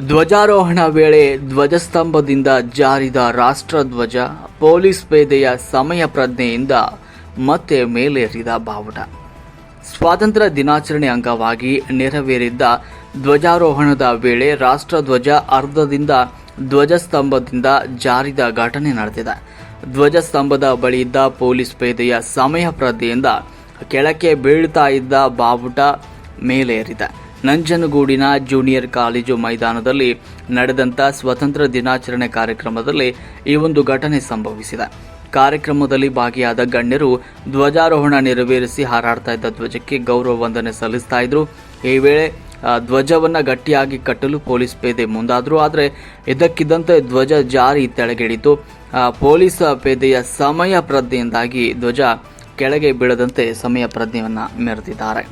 ಧ್ವಜಾರೋಹಣ ವೇಳೆ ಧ್ವಜಸ್ತಂಭದಿಂದ ಜಾರಿದ ರಾಷ್ಟ್ರಧ್ವಜ, ಪೊಲೀಸ್ ಪೇದೆಯ ಸಮಯ ಪ್ರಜ್ಞೆಯಿಂದ ಮತ್ತೆ ಮೇಲೇರಿದ ಬಾವುಟ. ಸ್ವಾತಂತ್ರ್ಯ ದಿನಾಚರಣೆ ಅಂಗವಾಗಿ ನೆರವೇರಿದ್ದ ಧ್ವಜಾರೋಹಣದ ವೇಳೆ ರಾಷ್ಟ್ರಧ್ವಜ ಅರ್ಧದಿಂದ ಧ್ವಜಸ್ತಂಭದಿಂದ ಜಾರಿದ ಘಟನೆ ನಡೆದಿದೆ. ಧ್ವಜಸ್ತಂಭದ ಬಳಿ ಇದ್ದ ಪೊಲೀಸ್ ಪೇದೆಯ ಸಮಯ ಪ್ರಜ್ಞೆಯಿಂದ ಕೆಳಕ್ಕೆ ಬೀಳ್ತಾ ಇದ್ದ ಬಾವುಟ ಮೇಲೇರಿದೆ. ನಂಜನಗೂಡಿನ ಜೂನಿಯರ್ ಕಾಲೇಜು ಮೈದಾನದಲ್ಲಿ ನಡೆದಂಥ ಸ್ವತಂತ್ರ ದಿನಾಚರಣೆ ಕಾರ್ಯಕ್ರಮದಲ್ಲಿ ಈ ಒಂದು ಘಟನೆ ಸಂಭವಿಸಿದೆ. ಕಾರ್ಯಕ್ರಮದಲ್ಲಿ ಭಾಗಿಯಾದ ಗಣ್ಯರು ಧ್ವಜಾರೋಹಣ ನೆರವೇರಿಸಿ ಹಾರಾಡ್ತಾ ಇದ್ದ ಧ್ವಜಕ್ಕೆ ಗೌರವ ವಂದನೆ ಸಲ್ಲಿಸ್ತಾ ಇದ್ರು. ಈ ವೇಳೆ ಧ್ವಜವನ್ನು ಧ್ವಜವನ್ನ ಗಟ್ಟಿಯಾಗಿ ಕಟ್ಟಲು ಪೊಲೀಸ್ ಪೇದೆ ಮುಂದಾದ್ರು. ಆದರೆ ಇದಕ್ಕಿದ್ದಂತೆ ಧ್ವಜ ಜಾರಿ ತೆಳಗಿಳಿತು. ಪೊಲೀಸ್ ಪೇದೆಯ ಸಮಯ ಪ್ರಜ್ಞೆಯಿಂದಾಗಿ ಧ್ವಜ ಕೆಳಗೆ ಬೀಳದಂತೆ ಸಮಯ ಪ್ರಜ್ಞೆಯನ್ನು ಮೆರೆದಿದ್ದಾರೆ.